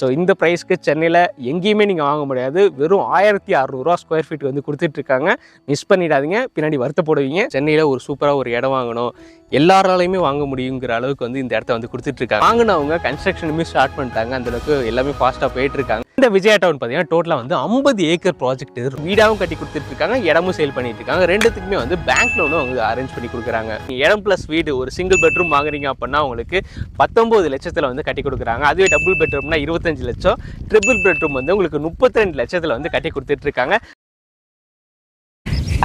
So இந்த ப்ரைஸ்க்கு சென்னையில் எங்கேயுமே நீங்கள் வாங்க முடியாது. வெறும் ஆயிரத்தி அறநூறுவா ஸ்கொயர் ஃபீட் வந்து கொடுத்துட்ருக்காங்க மிஸ் பண்ணிடாதீங்க. பின்னாடி வருத்தப்படுவீங்க. சென்னையில் ஒரு சூப்பராக ஒரு இடம் வாங்கணும். எல்லாராலையுமே வாங்க முடியுங்கிற அளவுக்கு வந்து இந்த இடத்த வந்து கொடுத்துட்டு இருக்காங்க வாங்கினவங்க கன்ஸ்ட்ரக்ஷனுமே ஸ்டார்ட் பண்ணிட்டாங்க. அந்த அளவுக்கு எல்லாமே ஃபாஸ்ட்டாக போயிட்டு இருக்காங்க இந்த விஜயா டவுன் பார்த்தீங்கன்னா டோட்டலாக வந்து ஐம்பது ஏக்கர் ப்ராஜெக்ட் வீடாகவும் கட்டி கொடுத்துட்டு இருக்காங்க இடமும் சேல் பண்ணிட்டு இருக்காங்க ரெண்டுத்துக்குமே வந்து பேங்க் லோனும் அவங்க அரேஞ்ச் பண்ணி கொடுக்குறாங்க. இடம் ப்ளஸ் வீடு ஒரு சிங்கிள் பெட்ரூம் வாங்குறீங்க அப்படின்னா உங்களுக்கு பத்தொம்பது லட்சத்தில் வந்து கட்டி கொடுக்குறாங்க. அதுவே டபுள் பெட்ரூம்னா இருபத்தஞ்சு லட்சம். ட்ரிபிள் பெட்ரூம் வந்து உங்களுக்கு முப்பத்தி ரெண்டு லட்சத்தில் வந்து கட்டி கொடுத்துட்டு இருக்காங்க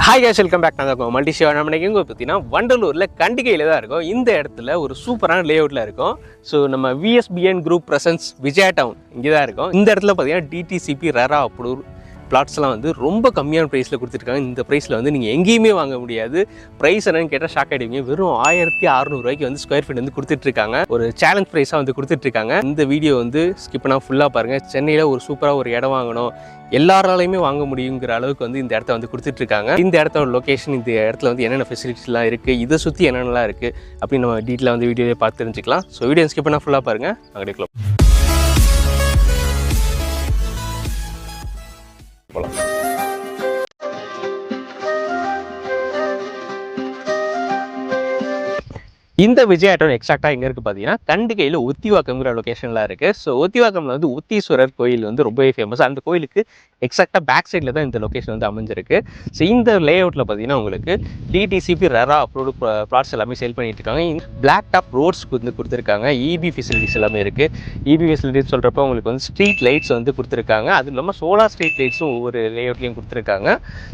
ஹாய் கேஷ் வெல்கம் பேக் நாங்கள் மல்டி ஷிவா நம்ம எங்கே பார்த்தீங்கன்னா வண்டலூரில் கண்டிகையில் தான் இருக்கும். இந்த இடத்துல ஒரு சூப்பரான லே அவுட்டில் இருக்கும். ஸோ நம்ம VSPN group presents Vijaya town இங்கே தான் இருக்கும். இந்த இடத்துல பார்த்தீங்கன்னா டிடிசிபி ரரா அப்ரூவ் பிளாட்ஸ்லாம் வந்து ரொம்ப கம்மியான ப்ரைஸில் கொடுத்துருக்காங்க. இந்த ப்ரைஸில் வந்து நீங்கள் எங்கேயுமே வாங்க முடியாது. ப்ரைஸ் என்னன்னு கேட்டால் ஷாக் ஆகிடுவீங்க வெறும் ஆயிரத்தி அறநூறுவாய்க்கு வந்து ஸ்கொயர் ஃபீட் வந்து கொடுத்துட்ருக்காங்க. ஒரு சேலஞ்ச் ப்ரைஸாக வந்து கொடுத்துட்ருக்காங்க. இந்த வீடியோ வந்து ஸ்கிப்னா ஃபுல்லாக பாருங்கள் சென்னையில் ஒரு சூப்பராக ஒரு இடம் வாங்கணும். எல்லாராலையுமே வாங்க முடியுங்கிற அளவுக்கு வந்து இந்த இடத்த வந்து கொடுத்துட்ருக்காங்க. இந்த இடத்தோட லொக்கேஷன் இந்த இடத்துல வந்து என்னென்ன ஃபெசிலிட்டிஸ்லாம் இருக்குது இதை சுற்றி என்னென்னலாம் இருக்குது அப்படின்னு நம்ம டீட்டெயிலாக வந்து வீடியோவே பார்த்து தெரிஞ்சுக்கலாம். ஸோ வீடியோ ஸ்கிப் பண்ணால் ஃபுல்லாக பாருங்கள் அங்கே இந்த விஜய் ஆட்டோன் எக்ஸாக்டாக எங்கே இருக்குது பார்த்தீங்கன்னா கண்டிகையில் ஒத்திவாக்கம்ங்கிற லொக்கேஷனில் இருக்குது ஸோ ஒத்திவாக்கமில் வந்து உத்தீஸ்வரர் கோயில் வந்து ரொம்பவே ஃபேமஸ் அந்த கோயிலுக்கு எக்ஸாக்டாக பேக் சைடில் தான் இந்த லொக்கேஷன் வந்து அமைஞ்சிருக்கு. ஸோ இந்த லே அவுட்டில் பார்த்தீங்கன்னா உங்களுக்கு டிடிசிபி ரெரா அப்ரூவ்டு ப்ளாட்ஸ் எல்லாமே சேல் பண்ணிட்டு இருக்காங்க. பிளாக் டாப் ரோட்ஸ் வந்து கொடுத்துருக்காங்க. இபி ஃபெசிலிட்டிஸ் எல்லாமே இருக்குது இபி ஃபெசிலிட்டிஸ் சொல்கிறப்ப உங்களுக்கு வந்து ஸ்ட்ரீட் லைட்ஸ் வந்து கொடுத்துருக்காங்க. அது இல்லாமல் சோலார் ஸ்ட்ரீட் லைட்ஸும் ஒவ்வொரு லே அவுட்லேயும் கொடுத்துருக்காங்க.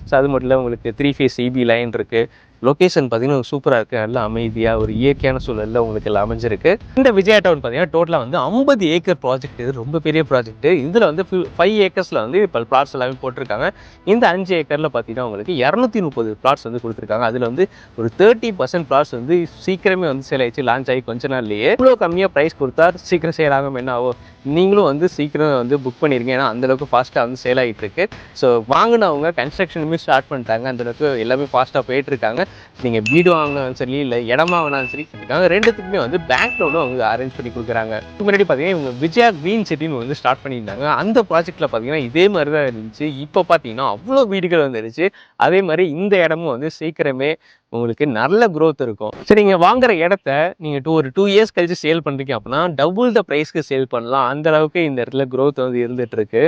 ஸோ அது மட்டும் இல்லை உங்களுக்கு த்ரீ ஃபேஸ் இபி லைன் இருக்குது லொக்கேஷன் பார்த்தீங்கன்னா சூப்பராக இருக்குது நல்ல அமைதியாக ஒரு இயற்கையான சூழலில் உங்களுக்கு எல்லாம் அமைஞ்சிருக்கு. இந்த விஜயா டவுன் பார்த்தீங்கன்னா டோட்டலாக வந்து ஐம்பது ஏக்கர் ப்ராஜெக்ட் இது ரொம்ப பெரிய ப்ராஜெக்ட் இதில் வந்து ஃபைவ் ஏக்கர்ஸில் வந்து இப்போ பிளாட்ஸ் எல்லாமே போட்டிருக்காங்க. இந்த அஞ்சு ஏக்கரில் பார்த்தீங்கன்னா உங்களுக்கு இரநூத்தி முப்பது பிளாட்ஸ் வந்து கொடுத்துருக்காங்க. அதில் வந்து ஒரு தேர்ட்டி பர்சன்ட் பிளாட்ஸ் வந்து சீக்கிரமே வந்து சேல் ஆயிடுச்சு லான்ச் ஆகி கொஞ்ச நாள்லேயே. இவ்வளோ கம்மியாக ப்ரைஸ் கொடுத்தா சீக்கிரம் சேல் ஆகும் என்ன ஆகும்? நீங்களும் வந்து சீக்கிரம் வந்து புக் பண்ணிருங்க. ஏன்னா அந்தளவுக்கு ஃபாஸ்ட்டாக வந்து சேல் ஆகிட்டு இருக்கு. ஸோ வாங்கினவங்க கன்ஸ்ட்ரக்ஷனுமே ஸ்டார்ட் பண்ணிட்டாங்க. அந்தளவுக்கு எல்லாமே ஃபாஸ்ட்டாக போயிட்டுருக்காங்க நீங்கள் வீடு வாங்கினாலும் சரி இல்லை இடம் வாங்கினாலும் சரி இருக்காங்க ரெண்டுத்துக்குமே வந்து பேங்க் லோனும் அவங்க அரேஞ்ச் பண்ணி கொடுக்குறாங்க. இதுக்கு முன்னாடி பார்த்தீங்கன்னா இவங்க விஜயா க்ரீன் சிட்டின்னு வந்து ஸ்டார்ட் பண்ணியிருந்தாங்க. அந்த ப்ராஜெக்ட்டில் பார்த்தீங்கன்னா இதே மாதிரி தான் இருந்துச்சு. இப்போ பார்த்தீங்கன்னா அவ்வளோ வீடுகள் வந்துருச்சு. அதே மாதிரி இந்த இடமும் வந்து சீக்கிரமே உங்களுக்கு நல்ல க்ரோத் இருக்கும். சரி நீங்கள் வாங்குற இடத்த நீங்கள் டூ ஒரு டூ இயர்ஸ் கழிச்சு சேல் பண்ணுறீங்க அப்படின்னா டபுள் த ப்ரைஸ்க்கு சேல் பண்ணலாம். அந்த அளவுக்கு இந்த இடத்துல க்ரோத் வந்து இருந்துட்டு இருக்கு.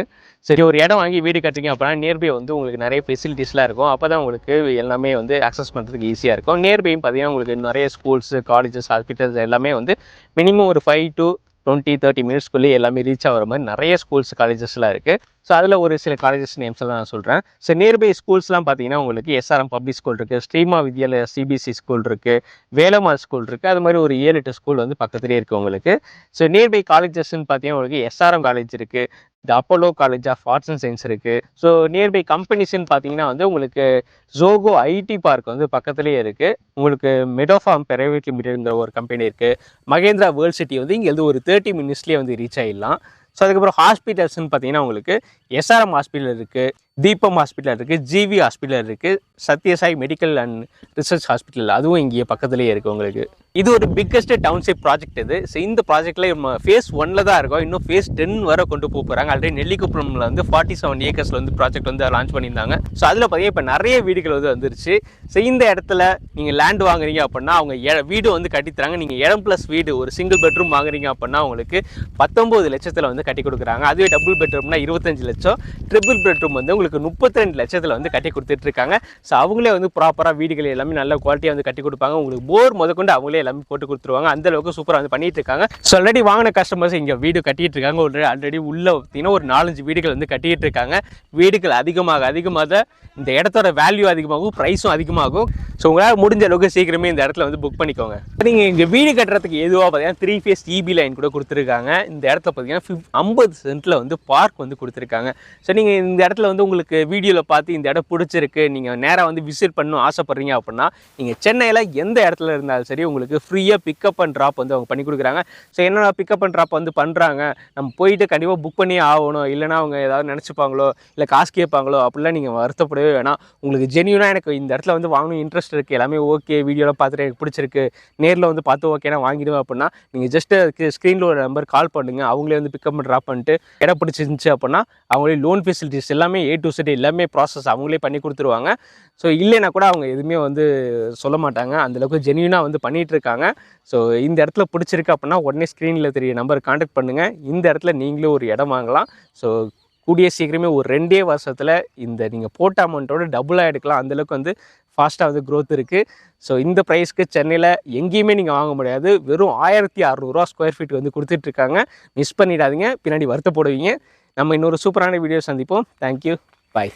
சரி ஒரு இடம் வாங்கி வீடு கட்டுறீங்க அப்படின்னா நியர்பை வந்து உங்களுக்கு நிறைய ஃபெசிலிட்டிஸ்லாம் இருக்கும். அப்போ தான் உங்களுக்கு எல்லாமே வந்து அக்சஸ் பண்ணுறதுக்கு ஈஸியாக இருக்கும். நியர்பையும் பார்த்தீங்கன்னா உங்களுக்கு நிறைய ஸ்கூல்ஸ் காலேஜஸ் ஹாஸ்பிட்டல்ஸ் எல்லாமே வந்து மினிமம் ஒரு ஃபைவ் டு டுவெண்ட்டி தேர்ட்டி மினிட்ஸ்க்குள்ளேயே எல்லாமே ரீச் ஆகிற மாதிரி நிறைய ஸ்கூல்ஸ் காலேஜஸ்லாம் இருக்குது ஸோ அதில் ஒரு சில காலேஜஸ் நேம்ஸ் எல்லாம் நான் சொல்கிறேன் ஸோ நியர்பை ஸ்கூல்ஸ்லாம் பார்த்தீங்கன்னா உங்களுக்கு எஸ்ஆர்எம் பப்ளிக் ஸ்கூல் இருக்குது ஸ்ரீமா வித்யாலயா சிபிஎஸ்சி ஸ்கூல் இருக்குது வேலம்மாள் ஸ்கூல் இருக்குது அது மாதிரி ஒரு ஏழு எட்டு ஸ்கூல் வந்து பக்கத்துலேயே இருக்குது உங்களுக்கு. ஸோ நியர்பை காலேஜஸ்ன்னு பார்த்தீங்கன்னா உங்களுக்கு எஸ்ஆர்எம் காலேஜ் இருக்குது இந்த Apollo college of arts and science இருக்குது ஸோ நியர்பை கம்பெனிஸ்ன்னு பார்த்தீங்கன்னா வந்து உங்களுக்கு ஜோகோ ஐடி பார்க் வந்து பக்கத்துலேயே இருக்குது உங்களுக்கு மெடோஃபார்ம் பிரைவேட் லிமிடெட்ங்கிற ஒரு கம்பெனி இருக்குது மகேந்திரா வேர்ல்ட் சிட்டி வந்து இங்கேருந்து ஒரு தேர்ட்டி மினிட்ஸ்லேயே வந்து ரீச் ஆகிடலாம் ஸோ அதுக்கப்புறம் ஹாஸ்பிட்டல்ஸ்னு பார்த்தீங்கன்னா உங்களுக்கு எஸ்ஆர்எம் ஹாஸ்பிட்டல் இருக்குது தீபம் ஹாஸ்பிட்டல் இருக்குது ஜிவி ஹாஸ்பிட்டல் இருக்குது Sathya Sai medical and research hospital அதுவும் இங்கே பக்கத்துலேயே இருக்குது உங்களுக்கு. இது ஒரு பிக்கஸ்ட் டவுன்ஷிப் ப்ராஜெக்ட் இது. ஸோ இந்த ப்ராஜெக்ட்டில் நம்ம ஃபேஸ் ஒன்ல தான் இருக்கும். இன்னும் ஃபேஸ் டென் வரை கொண்டு போக போகிறாங்க ஆல்ரெடி நெல்லிக்குப்பம்ல வந்து ஃபார்ட்டி செவன் ஏக்கர்ஸில் வந்து ப்ராஜெக்ட் வந்து லான்ச் பண்ணியிருந்தாங்க. ஸோ அதில் பார்த்தீங்கன்னா இப்போ நிறைய வீடுகள் வந்து வந்துருச்சு. ஸோ இந்த இடத்துல நீங்கள் லேண்ட் வாங்குறீங்க அப்படின்னா அவங்க எ- வீடு வந்து கட்டித்தராங்க. நீங்கள் இடம் ப்ளஸ் வீடு ஒரு சிங்கிள் பெட்ரூம் வாங்குறீங்க அப்படின்னா உங்களுக்கு பத்தொம்பது லட்சத்தில் வந்து கட்டி கொடுக்குறாங்க. அதுவே டபுள் பெட்ரூம்னா இருபத்தஞ்சு லட்சம். ட்ரிபிள் பெட்ரூம் வந்து உங்களுக்கு முப்பத்தி ரெண்டு லட்சத்தில் வந்து கட்டி கொடுத்துட்டு இருக்காங்க ஸோ அவங்களே வந்து ப்ராப்பராக வீடுகள் எல்லாமே நல்ல குவாலிட்டியாக வந்து கட்டி கொடுப்பாங்க. உங்களுக்கு போர் முதற்கொண்டு அவங்களே எல்லாமே போட்டு கொடுத்துருவாங்க. அந்த அளவுக்கு சூப்பராக வந்து பண்ணிட்டு இருக்காங்க ஸோ ஆல்ரெடி வாங்கின கஸ்டமர்ஸ் இங்கே வீடு கட்டிட்டு இருக்காங்க ஒரு ஆல்ரெடி உள்ள பார்த்தீங்கன்னா ஒரு நாலஞ்சு வீடுகள் வந்து கட்டிட்டு இருக்காங்க வீடுகள் அதிகமாக அதிகமாக இந்த இடத்தோட வேல்யூ அதிகமாகும் ப்ரைஸும் அதிகமாகும். ஸோ உங்களால் முடிஞ்ச அளவுக்கு சீக்கிரமே இந்த இடத்துல வந்து புக் பண்ணிக்கோங்க. நீங்கள் இங்கே வீடு கட்டுறதுக்கு எதுவாக பார்த்தீங்கன்னா த்ரீ ஃபேஸ் இபி லைன் கூட கொடுத்துருக்காங்க. இந்த இடத்துல பார்த்தீங்கன்னா ஃபிஃப் ஐம்பது சென்ட்டில் வந்து பார்க் வந்து கொடுத்துருக்காங்க. ஸோ நீங்கள் இந்த இடத்துல வந்து உங்களுக்கு வீடியோவில் பார்த்து இந்த இடம் பிடிச்சிருக்கு நீங்கள் நேராக வந்து விசிட் பண்ணணும் ஆசைப்பட்றீங்க அப்படின்னா நீங்கள் சென்னையில் எந்த இடத்துல இருந்தாலும் சரி உங்களுக்கு ஃப்ரீயாக பிக்கப் அண்ட் ட்ராப் வந்து அவங்க பண்ணி கொடுக்குறாங்க. ஸோ என்னென்ன பிக்கப் அண்ட் ட்ராப் வந்து பண்ணுறாங்க நம்ம போயிட்டு கண்டிப்பாக புக் பண்ணியே ஆகணும். இல்லைனா அவங்க ஏதாவது நினச்சிப்பாங்களோ இல்லை காசு கேட்பாங்களோ அப்படிலாம் நீங்கள் வருத்தப்படவே வேணாம். உங்களுக்கு ஜென்யூனாக எனக்கு இந்த இடத்துல வந்து வாங்கணும் இன்ட்ரெஸ்ட் இருக்குது எல்லாமே ஓகே வீடியோவில் பார்த்துட்டு எனக்கு பிடிச்சிருக்கு நேரில் வந்து பார்த்து ஓகேனா வாங்கிடுவேன் அப்படின்னா நீங்கள் ஜஸ்ட் அதுக்கு ஸ்க்ரீனில் ஒரு நம்பர் கால் பண்ணுங்கள் அவங்களே வந்து பிக்கப் ட்ராப் பண்ணிட்டு இடம் பிடிச்சிருந்துச்சு அப்படின்னா அவங்களே லோன் ஃபெசிலிட்டிஸ் எல்லாமே ஏ டு செட் எல்லாமே ப்ராசஸ் அவங்களே பண்ணி கொடுத்துருவாங்க. ஸோ இல்லைனா கூட அவங்க எதுவுமே வந்து சொல்ல மாட்டாங்க. அந்தளவுக்கு ஜென்யூனாக வந்து பண்ணிகிட்டு இருக்காங்க. ஸோ இந்த இடத்துல பிடிச்சிருக்கு அப்படின்னா உடனே ஸ்க்ரீனில் தெரிய நம்பர் காண்டாக்ட் பண்ணுங்கள் இந்த இடத்துல நீங்களும் ஒரு இடம் வாங்கலாம். ஸோ கூடிய சீக்கிரமே ஒரு ரெண்டே வருஷத்தில் இந்த நீங்கள் போட்ட அமௌண்ட்டோட டபுளாக எடுக்கலாம். அந்தளவுக்கு வந்து ஃபாஸ்ட்டாக வந்து க்ரோத் இருக்குது ஸோ இந்த ப்ரைஸ்க்கு சென்னையில் எங்கேயுமே நீங்கள் வாங்க முடியாது. வெறும் ஆயிரத்தி அறநூறுவா ஸ்கொயர் ஃபீட் வந்து கொடுத்துட்ருக்காங்க மிஸ் பண்ணிடாதீங்க. பின்னாடி வருத்தப்படுவீங்க. நம்ம இன்னொரு சூப்பரான வீடியோ சந்திப்போம். Thank you bye